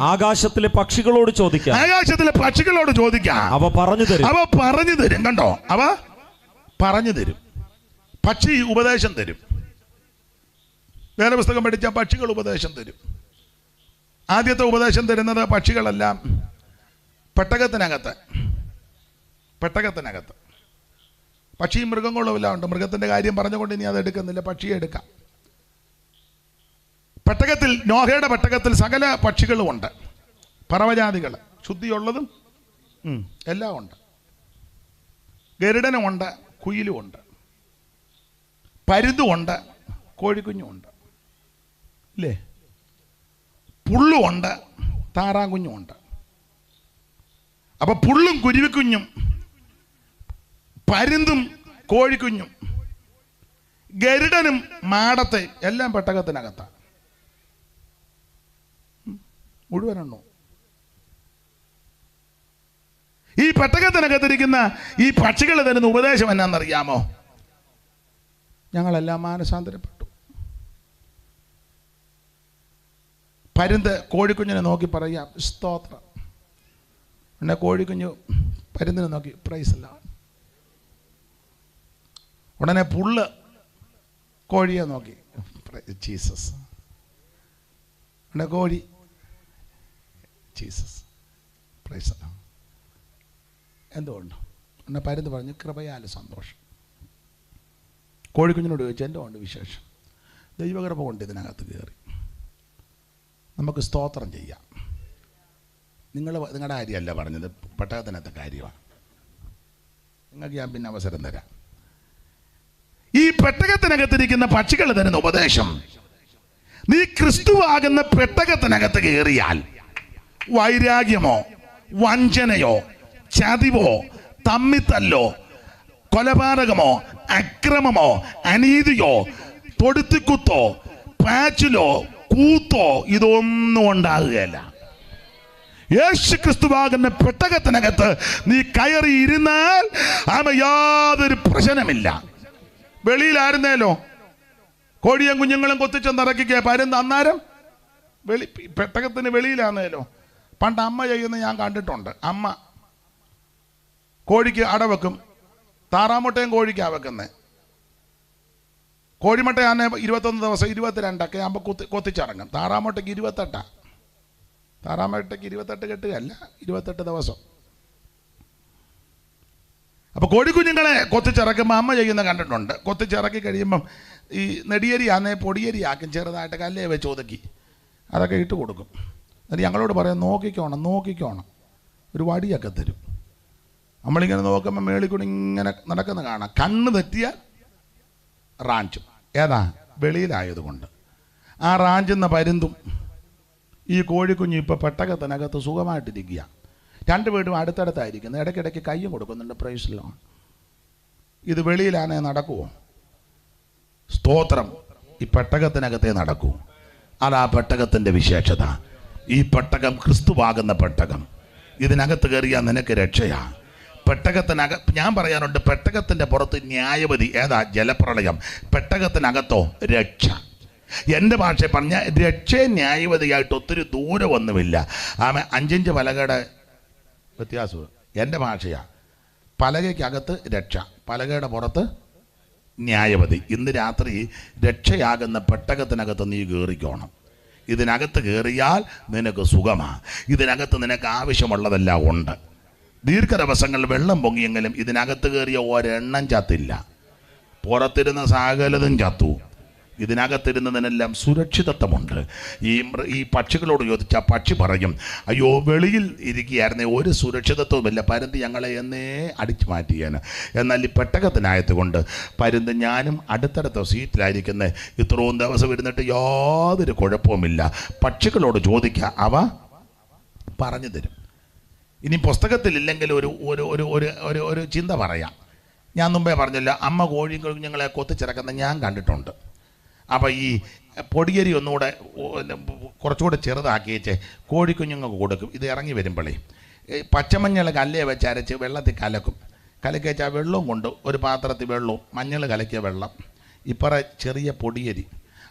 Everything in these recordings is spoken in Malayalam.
ആകാശത്തിലെ പക്ഷികളോട് ചോദിക്കാം. ആകാശത്തിലെ പക്ഷികളോട് ചോദിക്കാം. അവ പറഞ്ഞു തരും. അവ പറഞ്ഞു തരും കണ്ടോ? അവ പറഞ്ഞു തരും. പക്ഷി ഉപദേശം തരും. വേറെ പുസ്തകം പഠിച്ച പക്ഷികൾ ഉപദേശം തരും. ആദ്യത്തെ ഉപദേശം തരുന്നത് പക്ഷികളെല്ലാം പെട്ടകത്തിനകത്ത് പെട്ടകത്തിനകത്ത്. പക്ഷി മൃഗങ്ങളും എല്ലാം ഉണ്ട്. മൃഗത്തിന്റെ കാര്യം പറഞ്ഞുകൊണ്ട് ഇനി അത് എടുക്കുന്നില്ല. പക്ഷിയെ എടുക്കാം. പെട്ടകത്തിൽ നോഹയുടെ പെട്ടകത്തിൽ സകല പക്ഷികളുമുണ്ട് പറവജാതികൾ ശുദ്ധിയുള്ളതും എല്ലാം ഉണ്ട്. ഗരുഡനുമുണ്ട് കുയിലുമുണ്ട് പരുതുമുണ്ട് കോഴിക്കുഞ്ഞുമുണ്ട് ഇല്ലേ? പുള്ളുമുണ്ട് താറാകുഞ്ഞുമുണ്ട് അപ്പൊ പുള്ളും കുരുവിക്കുഞ്ഞും പരുന്തും കോഴിക്കുഞ്ഞും ഗരുഡനും മാടത്തെ എല്ലാം പെട്ടകത്തിനകത്താണ്. മുഴുവനെണ്ണോ. ഈ പെട്ടകത്തിനകത്തിരിക്കുന്ന ഈ പക്ഷികൾ തരുന്ന ഉപദേശം എന്നാണെന്നറിയാമോ ഞങ്ങളെല്ലാം മാനസാന്തരപ്പെട്ടു. പരുന്ത് കോഴിക്കുഞ്ഞിനെ നോക്കി പറയാം സ്തോത്രം. പിന്നെ കോഴിക്കുഞ്ഞു പരുന്തിനെ നോക്കി പ്രൈസ് അല്ല ഉടനെ പുള്ള് കോഴിയെ നോക്കി ജീസസ് ഉടനെ കോഴി ജീസസ് പ്രൈസ് എന്തുകൊണ്ട്? എന്നെ പരുന്ന് പറഞ്ഞു കൃപയാൽ സന്തോഷം. കോഴിക്കുഞ്ഞിനോട് ചോദിച്ചു എന്റെ ഉണ്ട് വിശേഷം? ദൈവകൃപ കൊണ്ട് ഇതിനകത്ത് കയറി നമുക്ക് സ്തോത്രം ചെയ്യാം. നിങ്ങൾ നിങ്ങളുടെ കാര്യമല്ല പറഞ്ഞത് പെട്ടകത്തിനകത്തെ കാര്യമാണ്. നിങ്ങൾക്ക് ഞാൻ പിന്നെ അവസരം തരാം. ഈ പെട്ടകത്തിനകത്തിരിക്കുന്ന പക്ഷികൾ തരുന്ന ഉപദേശം നീ ക്രിസ്തുവാകുന്ന പെട്ടകത്തിനകത്ത് കയറിയാൽ വൈരാഗ്യമോ വഞ്ചനയോ ചതിവോ തമ്മിത്തല്ലോ കൊലപാതകമോ അക്രമമോ അനീതിയോ തൊടുത്തിക്കുത്തോ പാച്ചിലോ കൂത്തോ ഇതൊന്നും ഉണ്ടാകുകയല്ല. യേശു ക്രിസ്തുവാകുന്ന പെട്ടകത്തിനകത്ത് നീ കയറി ഇരുന്നാൽ ആമ യാതൊരു പ്രശ്നമില്ല. വെളിയിലായിരുന്നേലോ? കോഴിയും കുഞ്ഞുങ്ങളും കൊത്തിച്ചെന്നിറക്കിക്കുക പരുന്ന് അന്നേരം? വെളി പെട്ടകത്തിന് വെളിയിലാന്നേലോ? പണ്ട് അമ്മ ചെയ്യുന്ന ഞാൻ കണ്ടിട്ടുണ്ട്. അമ്മ കോഴിക്ക് അട അടവെക്കും താറാമുട്ടയും കോഴിക്കാണ് വെക്കുന്നത് കോഴിമുട്ട ഞാൻ ഇരുപത്തൊന്ന് ദിവസം ഇരുപത്തിരണ്ടൊക്കെ ആകുമ്പോൾ കൊത്തി കൊത്തിച്ചിറങ്ങും താറാമുട്ടയ്ക്ക് ഇരുപത്തെട്ടാണ് താറാമുട്ടയ്ക്ക് ഇരുപത്തെട്ട് കെട്ടുകയല്ല ഇരുപത്തെട്ട് ദിവസം. അപ്പോൾ കോഴിക്കുഞ്ഞുങ്ങളെ കൊത്തിച്ചിറക്കുമ്പോൾ അമ്മ ചെയ്യുന്ന കണ്ടിട്ടുണ്ട്. കൊത്തിച്ചിറക്കി കഴിയുമ്പം ഈ നെടിയരി ആന്നേ പൊടിയരി ആക്കും ചെറുതായിട്ട് കല്ലേ വെച്ച് ഒതുക്കി. അതൊക്കെ ഇട്ട് കൊടുക്കും. എന്നിട്ട് ഞങ്ങളോട് പറയാം നോക്കിക്കോണം നോക്കിക്കോണം. ഒരു വടിയൊക്കെ തരും. നമ്മളിങ്ങനെ നോക്കുമ്പോൾ മേളിൽ കൂടി ഇങ്ങനെ നടക്കുന്ന കാണാം. കണ്ണ് തെറ്റിയാൽ റാഞ്ചും. ഏതാ? വെളിയിലായതുകൊണ്ട്. ആ റാഞ്ചെന്ന പരുന്തും ഈ കോഴിക്കുഞ്ഞ് ഇപ്പോൾ പെട്ടകത്തിനകത്ത് സുഖമായിട്ടിരിക്കുക രണ്ട് വീടും അടുത്തടുത്തായിരിക്കുന്നു. ഇടയ്ക്കിടയ്ക്ക് കയ്യും കൊടുക്കുന്നുണ്ട് പ്രൈസിലോ ഇത് വെളിയിലാണേ നടക്കുമോ സ്തോത്രം ഈ പെട്ടകത്തിനകത്തേ നടക്കൂ. അതാ പെട്ടകത്തിന്റെ വിശേഷത. ഈ പെട്ടകം ക്രിസ്തുവാകുന്ന പെട്ടകം. ഇതിനകത്ത് കയറിയാൽ നിനക്ക് രക്ഷയാ. പെട്ടകത്തിനക ഞാൻ പറയാനുണ്ട് പെട്ടകത്തിന്റെ പുറത്ത് ന്യായവതി ഏതാ? ജലപ്രളയം. പെട്ടകത്തിനകത്തോ രക്ഷ. എന്റെ ഭാഷ പറഞ്ഞ രക്ഷ ന്യായവതിയായിട്ട് ഒത്തിരി ദൂരമൊന്നുമില്ല ആമ അഞ്ചഞ്ച് പലകയുടെ വ്യത്യാസം എന്റെ ഭാഷയാ. പലകയ്ക്കകത്ത് രക്ഷ. പലകയുടെ പുറത്ത് ന്യായവതി ഇന്ന് രാത്രി രക്ഷയാകുന്ന പെട്ടകത്തിനകത്ത് നീ കയറിക്കോണം ഇതിനകത്ത് കയറിയാൽ നിനക്ക് സുഖമാണ് ഇതിനകത്ത് നിനക്ക് ആവശ്യമുള്ളതെല്ലാം ഉണ്ട്. ദീർഘദിവസങ്ങൾ വെള്ളം പൊങ്ങിയെങ്കിലും ഇതിനകത്ത് കയറിയ ഒരെണ്ണം ചത്തില്ല. പുറത്തിരുന്ന സകലതും ചത്തു. ഇതിനകത്തിരുന്നതിനെല്ലാം സുരക്ഷിതത്വമുണ്ട്. ഈ ഈ പക്ഷികളോട് ചോദിച്ചാൽ പക്ഷി പറയും അയ്യോ വെളിയിൽ ഇരിക്കുകയായിരുന്നെ ഒരു സുരക്ഷിതത്വമില്ല പരുന്ത് ഞങ്ങളെ എന്നേ അടിച്ചു മാറ്റിയാണ് എന്നാൽ ഈ പെട്ടകത്തിനായതുകൊണ്ട് പരുന്ത് ഞാനും അടുത്തടുത്ത സീറ്റിലായിരിക്കുന്നത് ഇത്രയും ദിവസം ഇരുന്നിട്ട് യാതൊരു കുഴപ്പവുമില്ല. പക്ഷികളോട് ചോദിക്കുക അവ പറഞ്ഞു തരും. ഇനി പുസ്തകത്തിലില്ലെങ്കിൽ ഒരു ഒരു ഒരു ഒരു ഒരു ചിന്ത പറയാം. ഞാൻ മുമ്പേ പറഞ്ഞല്ലോ അമ്മ കോഴിയും കുഞ്ഞുങ്ങളെ കൊത്തിച്ചിറക്കുന്ന ഞാൻ കണ്ടിട്ടുണ്ട്. അപ്പോൾ ഈ പൊടിയരി ഒന്നുകൂടെ കുറച്ചുകൂടെ ചെറുതാക്കിയിച്ച് കോഴിക്കുഞ്ഞുങ്ങൾക്ക് കൊടുക്കും. ഇത് ഇറങ്ങി വരുമ്പോഴേ ഈ പച്ചമഞ്ഞൾ കല്ലേ വെച്ച് അരച്ച് വെള്ളത്തിൽ കലക്കും. കലക്കി വെച്ചാൽ വെള്ളവും കൊണ്ട് ഒരു പാത്രത്തിൽ വെള്ളവും മഞ്ഞൾ കലക്കിയ വെള്ളം ഇപ്പറ ചെറിയ പൊടിയരി.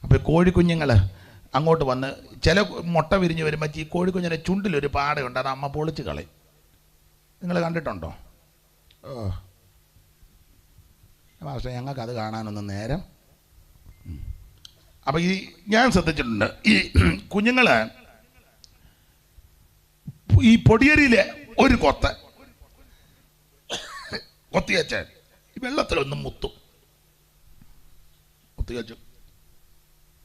അപ്പോൾ കോഴിക്കുഞ്ഞുങ്ങൾ അങ്ങോട്ട് വന്ന് ചില മുട്ട വിരിഞ്ഞ് വരുമ്പോൾ ഈ കോഴിക്കുഞ്ഞിന്റെ ചുണ്ടിലൊരു പാടയുണ്ട് അത് അമ്മ പൊളിച്ച് കളയും. നിങ്ങൾ കണ്ടിട്ടുണ്ടോ? ഓ. പക്ഷേ ഞങ്ങൾക്ക് അത് കാണാനൊന്നും നേരം അപ്പം ഈ ഞാൻ ശ്രദ്ധിച്ചിട്ടുണ്ട്. ഈ കുഞ്ഞുങ്ങൾ ഈ പൊടിയരിയിലെ ഒരു കൊത്ത് കൊത്തിയച്ച് ഈ വെള്ളത്തിലൊന്നും മുത്തും. മുത്തിയച്ചു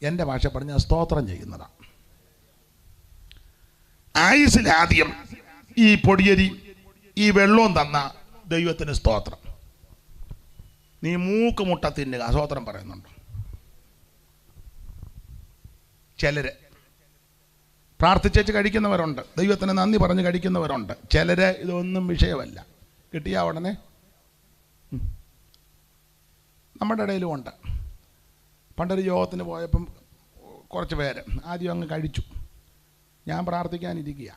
എന്റെ ഭാഷ പറഞ്ഞ സ്തോത്രം ചെയ്യുന്നതാണ് ആയുസിലാദ്യം ഈ പൊടിയരി ഈ വെള്ളവും തന്ന ദൈവത്തിന് സ്തോത്രം. നീ മൂക്ക് മുട്ട തിന്നുക സ്തോത്രം പറയുന്നുണ്ട്. ചിലര് പ്രാർത്ഥിച്ചേച്ച് കഴിക്കുന്നവരുണ്ട്. ദൈവത്തിന് നന്ദി പറഞ്ഞ് കഴിക്കുന്നവരുണ്ട്. ചിലര് ഇതൊന്നും വിഷയമല്ല. കിട്ടിയ ഉടനെ നമ്മുടെ ഇടയിലും ഉണ്ട്. പണ്ടൊരു യോഗത്തിന് പോയപ്പം കുറച്ച് പേര് ആദ്യം അങ്ങ് കഴിച്ചു. ഞാൻ പ്രാർത്ഥിക്കാനിരിക്കുക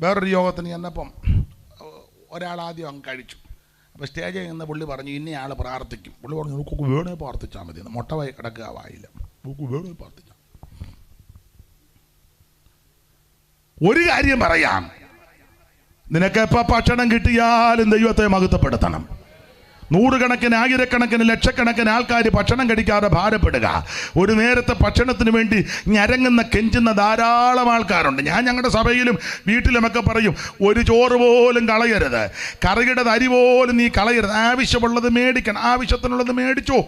വേറൊരു യോഗത്തിന് ചെന്നപ്പം ഒരാൾ ആദ്യം അങ്ങ് കഴിച്ചു. അപ്പോൾ സ്റ്റേജിൽ നിന്ന് പുള്ളി പറഞ്ഞു ഇന്ന ആൾ പ്രാർത്ഥിക്കും. പുള്ളി പറഞ്ഞു നമുക്ക് വേണേ പ്രാർത്ഥിച്ചാൽ മതി. എന്ന് മുട്ട വായി കിടക്കുക വായില്ല നമുക്ക് വേണേ പ്രാർത്ഥിച്ചാൽ ഒരു കാര്യം പറയാം. നിനക്കെപ്പോ ഭക്ഷണം കിട്ടിയാലും ദൈവത്തെ മഹത്വപ്പെടുത്തണം. നൂറുകണക്കിന് ആയിരക്കണക്കിന് ലക്ഷക്കണക്കിന് ആൾക്കാർ ഭക്ഷണം കഴിക്കാതെ ഭാരപ്പെടുക. ഒരു നേരത്തെ ഭക്ഷണത്തിന് വേണ്ടി ഞരങ്ങുന്ന കെഞ്ചുന്ന ധാരാളം ആൾക്കാരുണ്ട്. ഞാൻ ഞങ്ങളുടെ സഭയിലും വീട്ടിലുമൊക്കെ പറയും ഒരു ചോറ് പോലും കളയരുത്. കറിയുടെ അരി പോലും നീ കളയരുത്. ആവശ്യമുള്ളത് മേടിക്കണം. ആവശ്യത്തിനുള്ളത് മേടിച്ചോ?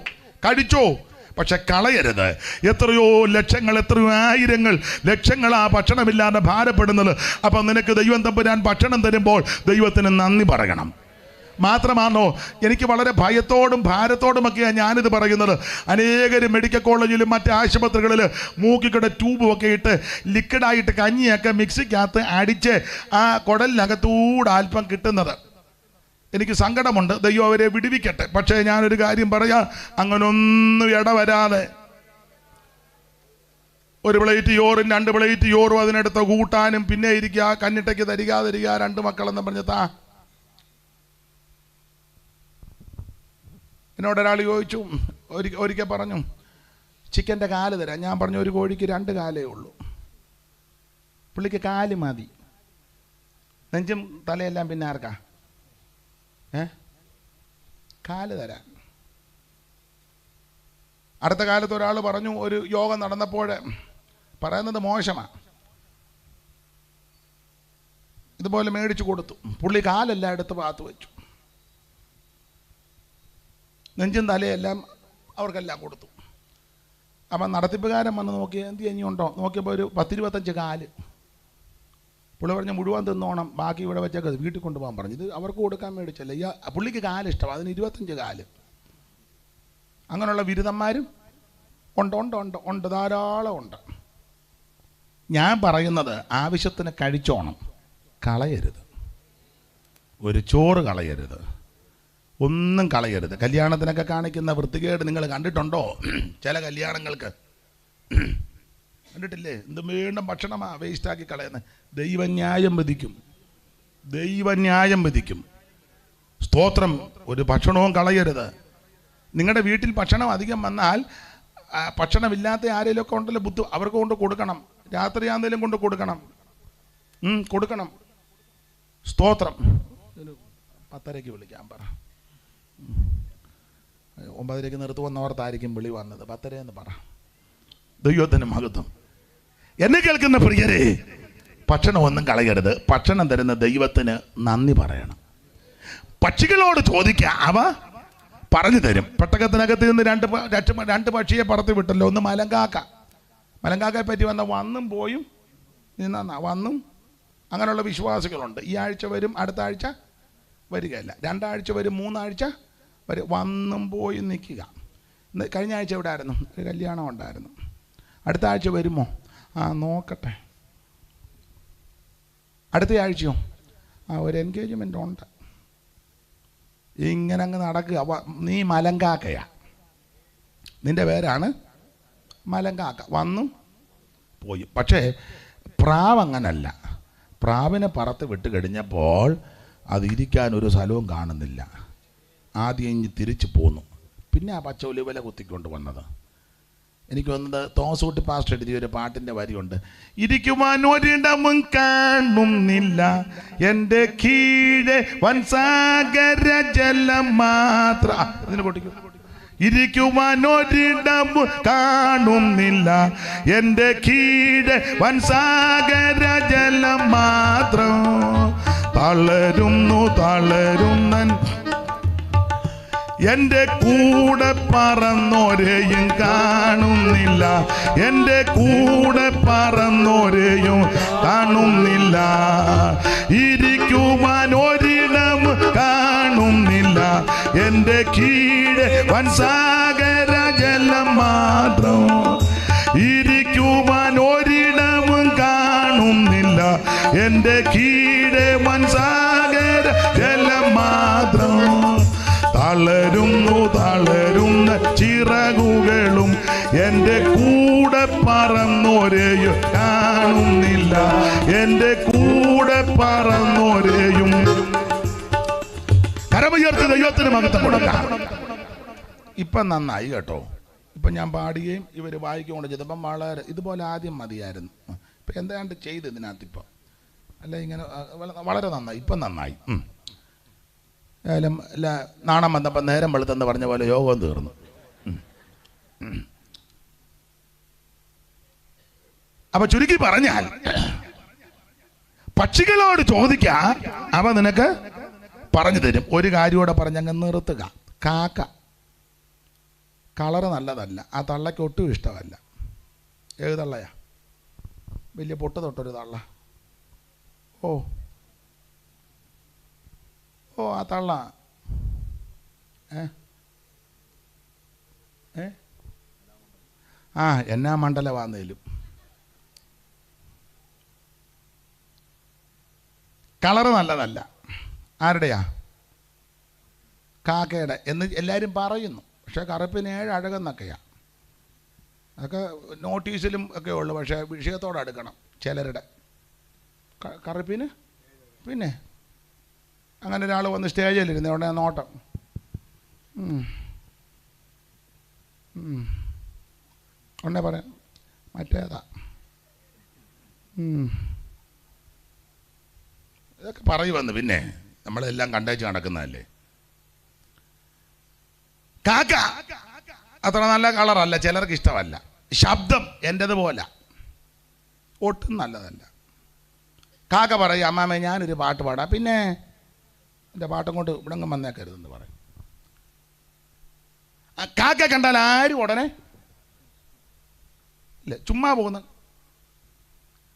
കഴിച്ചോ പക്ഷെ കളയരുത്. എത്രയോ ലക്ഷങ്ങൾ എത്രയോ ആയിരങ്ങൾ ലക്ഷങ്ങൾ ആ ഭക്ഷണമില്ലാതെ ഭാരപ്പെടുന്നത്. അപ്പം നിനക്ക് ദൈവം തമ്പുരാൻ ഭക്ഷണം തരുമ്പോൾ ദൈവത്തിന് നന്ദി പറയണം. മാത്രമാണോ? എനിക്ക് വളരെ ഭയത്തോടും ഭാരത്തോടുമൊക്കെയാണ് ഞാനിത് പറയുന്നത്. അനേകർ മെഡിക്കൽ കോളേജിലും മറ്റ് ആശുപത്രികളിൽ മൂക്കിക്കടെ ട്യൂബും ഒക്കെ ഇട്ട് ലിക്വിഡായിട്ട് കഞ്ഞിയൊക്കെ മിക്സിക്കകത്ത് അടിച്ച് ആ കുടലിനകത്തൂടെ അല്പം കിട്ടുന്നത്. എനിക്ക് സങ്കടമുണ്ട്. ദൈവം അവരെ വിടുവിക്കട്ടെ. പക്ഷേ ഞാനൊരു കാര്യം പറയാം. അങ്ങനൊന്നും ഇടവരാതെ. ഒരു പ്ലേറ്റ് ചോറും രണ്ട് പ്ലേറ്റ് ചോറും അതിനടുത്ത് കൂട്ടാനും പിന്നെ ഇരിക്കുക കന്നിട്ടയ്ക്ക് തരിക തരിക രണ്ട് മക്കളെന്ന് പറഞ്ഞ് താ. എന്നോട് ഒരാൾ ചോദിച്ചു ഒരിക്കൽ പറഞ്ഞു ചിക്കന്റെ കാൽ തരാം. ഞാൻ പറഞ്ഞു ഒരു കോഴിക്ക് രണ്ട് കാലേ ഉള്ളൂ. പുള്ളിക്ക് കാൽ മതി. നെഞ്ചും തലയെല്ലാം പിന്നെ ആർക്കാ? ഏ? കാൽ തരാൻ. അടുത്ത കാലത്ത് ഒരാൾ പറഞ്ഞു ഒരു യോഗം നടന്നപ്പോൾ പറയുന്നത് മോശമാണ് ഇതുപോലെ മേടിച്ചു കൊടുത്തു. പുള്ളി കാലെല്ലാം എടുത്ത് പാത്ത് വെച്ചു. നെഞ്ചും തലയെല്ലാം അവർക്കെല്ലാം കൊടുത്തു. അപ്പം നടത്തിപ്പുകാരൻ വന്ന് നോക്കി എന്ത് ഇനിയുണ്ടോ നോക്കിയപ്പോൾ ഒരു പത്തിരുപത്തഞ്ച് കാൽ. പുള്ളി പറഞ്ഞ് മുഴുവൻ തിന്നോണം ബാക്കി ഇവിടെ വെച്ചേക്കത് വീട്ടിൽ കൊണ്ടുപോകാൻ പറഞ്ഞു. ഇത് അവർക്ക് കൊടുക്കാൻ മേടിച്ചല്ല. ഈ പുള്ളിക്ക് കാൽ ഇഷ്ടം അതിന് ഇരുപത്തഞ്ച് കാൽ. അങ്ങനെയുള്ള ബിരുദന്മാരും ഉണ്ട് ഉണ്ട് ഉണ്ട് ഉണ്ട് ധാരാളം ഉണ്ട്. ഞാൻ പറയുന്നത് ആവശ്യത്തിന് കഴിച്ചോണം. കളയരുത്. ഒരു ചോറ് കളയരുത്. ഒന്നും കളയരുത്. കല്യാണത്തിനൊക്കെ കാണിക്കുന്ന വൃത്തികേട് നിങ്ങൾ കണ്ടിട്ടുണ്ടോ? ചില കല്യാണങ്ങൾക്ക്. കണ്ടിട്ടില്ലേ? എന്ത് വീണ്ടും ഭക്ഷണമാ വേസ്റ്റാക്കി കളയുന്നത്. ദൈവന്യായം വിധിക്കും. ദൈവന്യായം വിധിക്കും. സ്തോത്രം ഒരു ഭക്ഷണവും കളയരുത്. നിങ്ങളുടെ വീട്ടിൽ ഭക്ഷണം അധികം വന്നാൽ ഭക്ഷണമില്ലാത്ത ആരെങ്കിലുമൊക്കെ ഉണ്ടല്ലോ ബുദ്ധി അവർക്ക് കൊണ്ട് കൊടുക്കണം. രാത്രി ആണെങ്കിലും കൊണ്ട് കൊടുക്കണം. കൊടുക്കണം. സ്തോത്രം. പത്തരയ്ക്ക് വിളിക്കാൻ പറ. ഒമ്പതരയ്ക്ക് നിർത്തുവന്നവർത്തായിരിക്കും വിളി വന്നത്. പത്തര എന്ന് പറ. ദൈവത്തിന് മഹത്വം. എന്നെ കേൾക്കുന്ന പ്രിയരെ ഭക്ഷണം ഒന്നും കളയരുത്. ഭക്ഷണം തരുന്ന ദൈവത്തിന് നന്ദി പറയണം. പക്ഷികളോട് ചോദിക്കുക അവ പറഞ്ഞു തരും. പെട്ടകത്തിനകത്ത് നിന്ന് രണ്ട് രണ്ട് പക്ഷിയെ പറത്തി വിട്ടല്ലോ. ഒന്ന് മലങ്കാക്ക. മലങ്കാക്കയെ പറ്റി വന്ന വന്നും പോയും നിന്ന വന്നും അങ്ങനെയുള്ള വിശ്വാസികളുണ്ട്. ഈ ആഴ്ച വരും അടുത്ത ആഴ്ച വരികയല്ല. രണ്ടാഴ്ച വരും മൂന്നാഴ്ച വരും വന്നും പോയി നിൽക്കുക. കഴിഞ്ഞ ആഴ്ച എവിടെ ആയിരുന്നു ഒരു കല്യാണം ഉണ്ടായിരുന്നു. അടുത്ത ആഴ്ച വരുമോ? ആ നോക്കട്ടെ. അടുത്ത ആഴ്ചയോ? ആ ഒരു എൻഗേജ്മെന്റ് ഉണ്ട്. ഇങ്ങനെ അങ്ങ് നടക്കുക. നീ മലങ്കാക്കയാ. നിന്റെ പേരാണ് മലങ്കാക്ക. വന്നു പോയി. പക്ഷേ പ്രാവ് അങ്ങനല്ല. പ്രാവിനെ പറത്ത് വിട്ട് കഴിഞ്ഞപ്പോൾ അതിരിക്കാൻ ഒരു സ്ഥലവും കാണുന്നില്ല. ആദ്യം ഇഞ്ഞ് തിരിച്ചു പോന്നു. പിന്നെ ആ പച്ച ഒലിവല കുത്തിക്കൊണ്ട് വന്നത്. എനിക്ക് വന്നത് തോസൂട്ടി പാസ്റ്റ് എഴുതിയ ഒരു പാട്ടിന്റെ വരിയുണ്ട്. ഇരിക്കുവാൻ ഒരിടമും കാണുന്നില്ല. എന്റെ കീഴെ വൻസാഗര ജലം മാത്ര. ഇരിക്കുവാൻ ഒരിടമും കാണുന്നില്ല. എന്റെ കീഴെ വൻസാഗര ജലം മാത്രം. തളരുന്നു തളരുന്നൻ എന്റെ കൂടെ പറന്നോരെയും കാണുന്നില്ല. എന്റെ കൂടെ പറന്നോരെയും കാണുന്നില്ല. ഇരിക്കുവാൻ ഒരിടം കാണുന്നില്ല. എന്റെ കീഴെ വൻസാഗര ജലം മാത്രം ഇരിക്കുവാൻ ഒരിടം കാണുന്നില്ല. എന്റെ കീഴെ തളരുന്നു ചിറകുകളും എന്റെ കൂടെ പറന്നോരെയും കാണുന്നില്ല. എന്റെ കൂടെ പറന്നോരെയും കരമുയർത്തി ദൈവത്തിന് മഹത്വം കൊടുക്കാം. ഇപ്പം നന്നായി കേട്ടോ. ഇപ്പം ഞാൻ പാടുകയും ഇവർ വായിക്കുകൊണ്ട് ചെയ്തപ്പം വളരെ ഇതുപോലെ ആദ്യം മതിയായിരുന്നു. ഇപ്പം എന്താണ്ട് ചെയ്ത് ഇതിനകത്ത് ഇപ്പം? അല്ല ഇങ്ങനെ വളരെ നന്നായി. ഇപ്പം നന്നായി. ഏതായാലും നാണം വന്നപ്പോൾ നേരം വെളുത്തെന്ന് പറഞ്ഞ പോലെ യോഗം തീർന്നു. അപ്പൊ ചുരുക്കി പറഞ്ഞാൽ പക്ഷികളോട് ചോദിക്ക അവ നിനക്ക് പറഞ്ഞു തരും. ഒരു കാര്യമൂടെ പറഞ്ഞങ്ങ് നിർത്തുക. കാക്ക കളറ് നല്ലതല്ല. ആ തള്ളയ്ക്ക് ഒട്ടും ഇഷ്ടമല്ല. ഏത് തള്ളയാ? വലിയ പൊട്ട് തൊട്ടൊരു തള്ള. ഓ. ഓ ആ തള്ള. ആ എന്നാ മണ്ഡലമാന്നേലും കളറ് നല്ലതല്ല. ആരുടെയാ? കാക്കയുടെ. എന്ന് എല്ലാവരും പറയുന്നു. പക്ഷേ കറുപ്പിന് ഏഴ് അഴകെന്നൊക്കെയാണ് അതൊക്കെ നോട്ടീസിലും ഒക്കെ ഉള്ളു. പക്ഷേ വിഷയത്തോടെ അടുക്കണം ചിലരുടെ. കറുപ്പിന്? പിന്നെ? അങ്ങനെ ഒരാൾ വന്ന് സ്റ്റേജിലിരുന്ന് ഉടനെ നോട്ടം. ഉടനെ പറയാം. മറ്റേതാ. ഇതൊക്കെ പറയുമെന്ന് പിന്നെ. നമ്മളെല്ലാം കണ്ടേച്ച് നടക്കുന്നതല്ലേ? കാക്ക! അത്ര നല്ല കളറല്ല ചിലർക്ക് ഇഷ്ടമല്ല. ശബ്ദം എന്റെതുപോലെ ഒട്ടും നല്ലതല്ല. കാക്ക പറയും അമ്മാമേ ഞാനൊരു പാട്ട് പാടാം. പിന്നെ എന്റെ പാട്ടം കൊണ്ട് ഇവിടെ അങ്ങ് വന്നേക്കരുതെന്ന് പറയും. ആ കാക്ക കണ്ടാൽ ആരും ഉടനെ ഇല്ല ചുമ്മാ പോകുന്നു.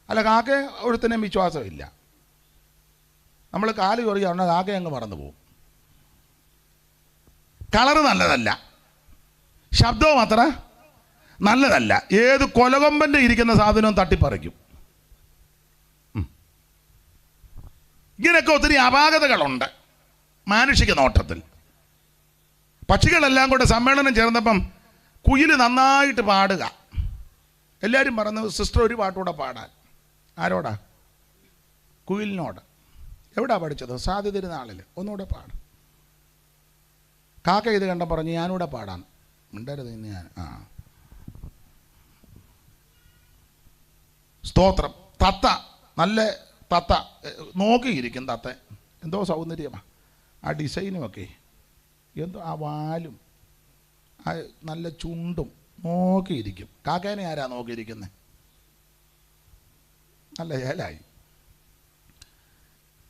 അല്ല കാക്ക ഒരുത്തനെയും വിശ്വാസമില്ല. നമ്മൾ കാൽ ചൊറിയ ഉടനെ കാക്ക അങ്ങ് മറന്നു പോകും. കളറ് നല്ലതല്ല. ശബ്ദവും അത്ര നല്ലതല്ല. ഏത് കൊലകൊമ്പന്റെ ഇരിക്കുന്ന സാധനവും തട്ടിപ്പറിക്കും. ഇങ്ങനെയൊക്കെ ഒത്തിരി അപാകതകളുണ്ട്. മാനുഷിക നോട്ടത്തിൽ. പക്ഷികളെല്ലാം കൂടെ സമ്മേളനം ചേർന്നപ്പം കുയിൽ നന്നായിട്ട് പാടുക. എല്ലാവരും പറഞ്ഞു സിസ്റ്റർ ഒരു പാട്ടുകൂടെ പാടാൻ. ആരോടാ? കുയിലിനോട്. എവിടാ പഠിച്ചത്? സാധ്യതരുന്നാളിൽ ഒന്നുകൂടെ പാടും. കാക്ക ഇത് കണ്ട പറഞ്ഞു ഞാനിവിടെ പാടാം. മിണ്ടരുത് ഇന്ന് ഞാൻ. ആ. സ്തോത്രം. തത്ത. നല്ല തത്ത. നോക്കിയിരിക്കും തത്ത. എന്തോ സൗന്ദര്യമാ. ആ ഡിസൈനും ഒക്കെ എന്തോ ആ വാലും ആ നല്ല ചുണ്ടും നോക്കിയിരിക്കും. കാക്കേനെ ആരാ നോക്കിയിരിക്കുന്നത് നല്ല ഏലായി.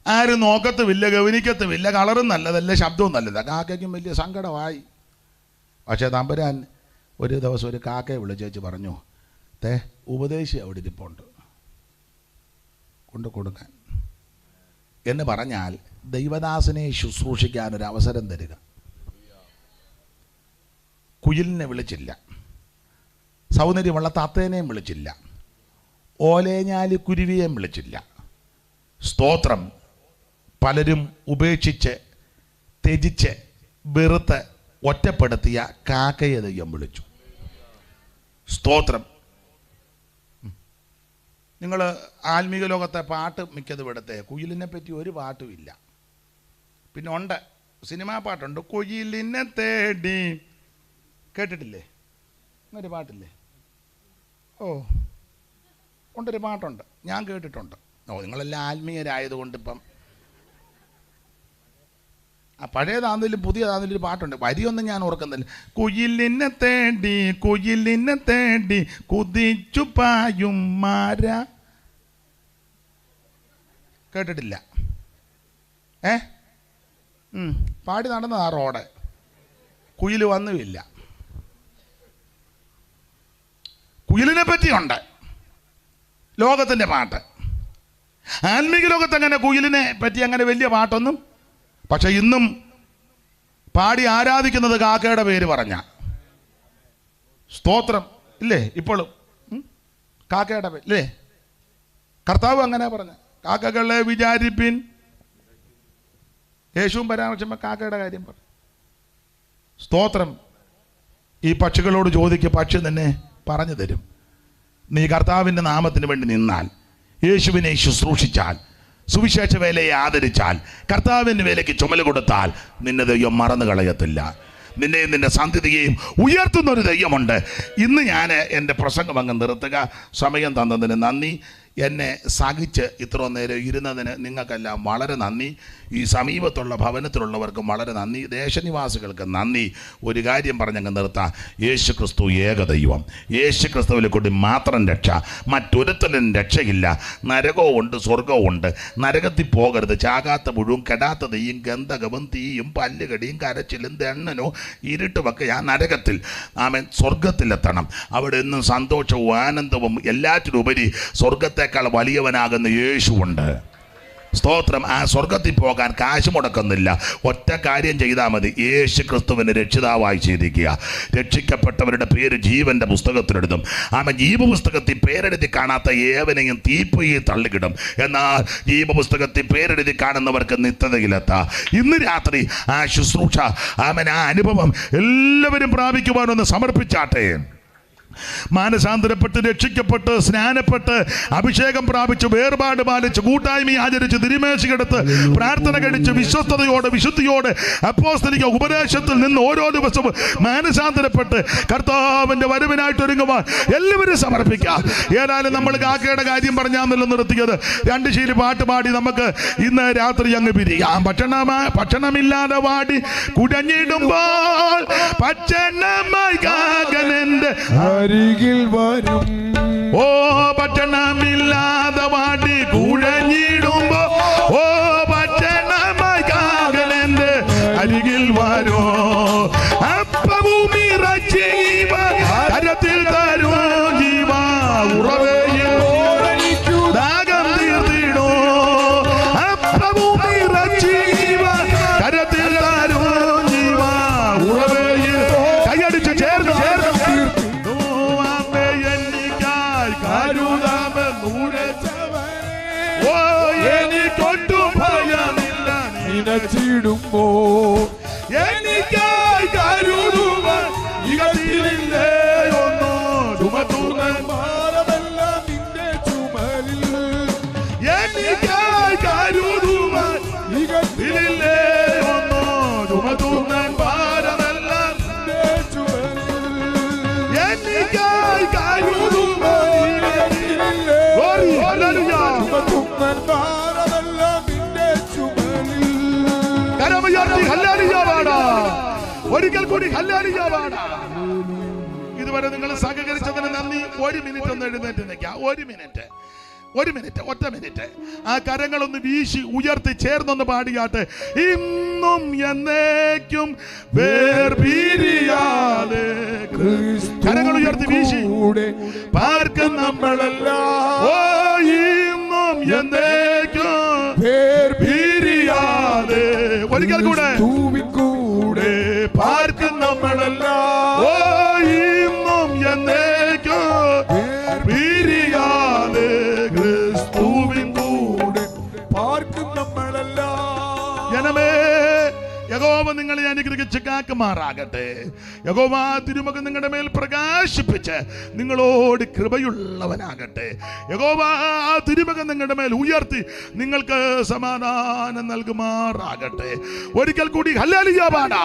ആരും നോക്കത്തുമില്ല ഗവനിക്കത്തുമില്ല കളറും നല്ലതല്ല ശബ്ദവും നല്ലതാ. കാക്കയ്ക്കും വലിയ സങ്കടമായി. പക്ഷേ തമ്പുരാൻ ഒരു ദിവസം ഒരു കാക്കയെ വിളിച്ചേച്ച് പറഞ്ഞു തേ ഉപദേശി അവിടെ ഇരിപ്പുണ്ട്. കൊണ്ടു കൊടുക്കാൻ എന്ന് പറഞ്ഞാൽ ദൈവദാസനെ ശുശ്രൂഷിക്കാൻ ഒരു അവസരം തരിക. കുയിലിനെ വിളിച്ചില്ല. സൗന്ദര്യമുള്ള തത്തേനെയും വിളിച്ചില്ല. ഓലേഞ്ഞാലി കുരുവിയെയും വിളിച്ചില്ല. സ്തോത്രം പലരും ഉപേക്ഷിച്ച് ത്യജിച്ച് വെറുത്ത് ഒറ്റപ്പെടുത്തിയ കാക്കയെ ദൈവം വിളിച്ചു. സ്തോത്രം. നിങ്ങൾ ആത്മീക ലോകത്തെ പാട്ട് മിക്കതും ഇവിടുത്തെ കുയിലിനെ പറ്റി ഒരു പാട്ടുമില്ല പിന്നെ ഉണ്ട് സിനിമാ പാട്ടുണ്ട്. കുയിലിനെ തേടി. കേട്ടിട്ടില്ലേ? ഒരു പാട്ടില്ലേ? ഓ ഉണ്ടൊരു പാട്ടുണ്ട്. ഞാൻ കേട്ടിട്ടുണ്ട്. ഓ നിങ്ങളെല്ലാം ആത്മീയരായതുകൊണ്ട് ഇപ്പം. ആ പഴയതാണെങ്കിലും പുതിയതാണെങ്കിലും ഒരു പാട്ടുണ്ട്. വരിയൊന്നും ഞാൻ ഓർക്കുന്നില്ല. കുയിലിനെ തേടി കുയിലിനെ തേടി കുതിച്ചു പായും മാര. കേട്ടിട്ടില്ല. ഏ? പാടി പാടി ആ റോഡ്. കുയിൽ വന്നുമില്ല. കുയിലിനെ പറ്റിയുണ്ട് ലോകത്തിന്റെ പാട്ട്. ആത്മീക ലോകത്ത് അങ്ങനെ കുയിലിനെ പറ്റി അങ്ങനെ വലിയ പാട്ടൊന്നും? പക്ഷെ ഇന്നും പാടി ആരാധിക്കുന്നത് കാക്കയുടെ പേര് പറഞ്ഞ. സ്തോത്രം ഇല്ലേ? ഇപ്പോഴും? കാക്കയുടെ പേര് ഇല്ലേ? കർത്താവ് അങ്ങനെ പറഞ്ഞ. കാക്കകളെ വിചാരിപ്പിൻ. യേശുവും പരാമർശിക്കുമ്പോൾ കാക്കയുടെ കാര്യം പറഞ്ഞു സ്തോത്രം. ഈ പക്ഷികളോട് ചോദിക്കുക പക്ഷി തന്നെ പറഞ്ഞു തരും. നീ കർത്താവിന്റെ നാമത്തിന് വേണ്ടി നിന്നാൽ യേശുവിനെ ശുശ്രൂഷിച്ചാൽ സുവിശേഷ വേലയെ ആദരിച്ചാൽ കർത്താവിന്റെ വേലയ്ക്ക് ചുമല കൊടുത്താൽ നിന്നെ ദൈവം മറന്നു കളയത്തില്ല. നിന്നെയും നിന്റെ സന്ധിതിയെയും ഉയർത്തുന്ന ഒരു ദൈവമുണ്ട്. ഇന്ന് ഞാൻ എന്റെ പ്രസംഗം അങ്ങ് നിർത്തുക. സമയം തന്നതിന് നന്ദി. എന്നെ സഹിച്ച് ഇത്ര നേരം ഇരുന്നതിന് നിങ്ങൾക്കെല്ലാം വളരെ നന്ദി. ഈ സമീപത്തുള്ള ഭവനത്തിലുള്ളവർക്കും വളരെ നന്ദി. ദേശനിവാസികൾക്ക് നന്ദി. ഒരു കാര്യം പറഞ്ഞങ്ങ് നിർത്താം. യേശു ക്രിസ്തു ഏകദൈവം യേശു ക്രിസ്തുവിനെ കൊണ്ട് മാത്രം രക്ഷ. മറ്റൊരുത്തനും രക്ഷയില്ല. നരകവും ഉണ്ട് സ്വർഗവും ഉണ്ട്. നരകത്തിൽ പോകരുത്. ചാകാത്ത മുഴുവൻ കെടാത്ത തീയും ഗന്ധകവും തീയും പല്ലുകടിയും കരച്ചിലും തെണ്ണനോ ഇരുട്ടുമൊക്കെ ആ നരകത്തിൽ. ആമൻ. സ്വർഗത്തിലെത്തണം. അവിടെ എന്നും സന്തോഷവും ആനന്ദവും എല്ലാറ്റിനും ഉപരി സ്വർഗത്തെക്കാൾ വലിയവനാകുന്ന യേശുവുണ്ട്. സ്തോത്രം. ആ സ്വർഗത്തിൽ പോകാൻ കാശ് മുടക്കുന്നില്ല. ഒറ്റ കാര്യം ചെയ്താൽ മതി. യേശു ക്രിസ്തുവിനെ രക്ഷിതാവായി ചെയ്തിരിക്കുക. രക്ഷിക്കപ്പെട്ടവരുടെ പേര് ജീവന്റെ പുസ്തകത്തിലെടുത്തും ആമ ജീവപുസ്തകത്തിൽ പേരെഴുതി കാണാത്ത ഏവനെയും തീപ്പൊയ്യെ തള്ളിക്കിടും. എന്നാൽ ജീവപുസ്തകത്തിൽ പേരെഴുതി കാണുന്നവർക്ക് നിത്യതയിലെത്താം. ഇന്ന് രാത്രി ആ ശുശ്രൂഷ ആമൻ ആ അനുഭവം എല്ലാവരും പ്രാപിക്കുവാനൊന്ന് സമർപ്പിച്ചാട്ടെ. മാനസാന്തരപ്പെട്ട് രക്ഷിക്കപ്പെട്ട് സ്നാനപ്പെട്ട് അഭിഷേകം പ്രാപിച്ച് വേർപാട് പാലിച്ച് കൂട്ടായ്മ ആചരിച്ച് തിരുമേശികെടുത്ത് പ്രാർത്ഥന കഴിച്ച് വിശ്വസ്തയോടെ വിശുദ്ധിയോടെ അപ്പോസ്തലിക ഉപദേശത്തിൽ നിന്ന് ഓരോ ദിവസവും മാനസാന്തരപ്പെട്ട് കർത്താവിന്റെ വരുവിനായിട്ട് ഒരുങ്ങുവാൻ എല്ലാവരും സമർപ്പിക്കാം. ഏതായാലും നമ്മൾ കാക്കയുടെ കാര്യം പറഞ്ഞാന്നല്ലോ നിർത്തിയത്. രണ്ട് ശീലി പാട്ട് പാടി നമുക്ക് ഇന്ന് രാത്രി അങ്ങ് പിരിയാം. ഭക്ഷണമാ ഭക്ഷണമില്ലാതെ പാടി കുടഞ്ഞിടുമ്പോൾ ഭക്ഷണമായി കാകനെന്റെ അരികിൽ വരും. ഓ പട്ടണമില്ലാതെ വാടി കുഴഞ്ഞിടുമ്പോ ഒരിക്കൽ കൂടി ഇതുവരെ നിങ്ങൾ സഹകരിച്ചതിന് നന്ദി. ഒരു മിനിറ്റ് ഒന്ന് എഴുന്നേറ്റ് നിൽക്കാം ഒരു മിനിറ്റ്. ഒരു മിനിറ്റ് ഒറ്റ മിനിറ്റ്. ആ കരങ്ങളൊന്ന് വീശി ഉയർത്തി ചേർന്നൊന്ന് പാടിയാട്ടെ. ഇന്നും എന്നേക്കും വേർപിരിയാതെ കരങ്ങൾ ഉയർത്തി വീശി. പാർക്കും നമ്മളെല്ലാം ഓ ഇന്നും എന്നേക്കും പേർ പിരിയാതെ ഒരിക്കൽ കൂടെ. അനുഗ്രഹിച്ച് യഗോവാ തിരുമുഖം നിങ്ങളുടെ മേൽ പ്രകാശിപ്പിച്ച് നിങ്ങളോട് കൃപയുള്ളവനാകട്ടെ. യഹോവ തിരുമുഖം നിങ്ങളുടെ മേൽ ഉയർത്തി നിങ്ങൾക്ക് സമാധാനം നൽകുമാറാകട്ടെ. ഒരിക്കൽ കൂടി ഹല്ലാലിയാ പാടാ.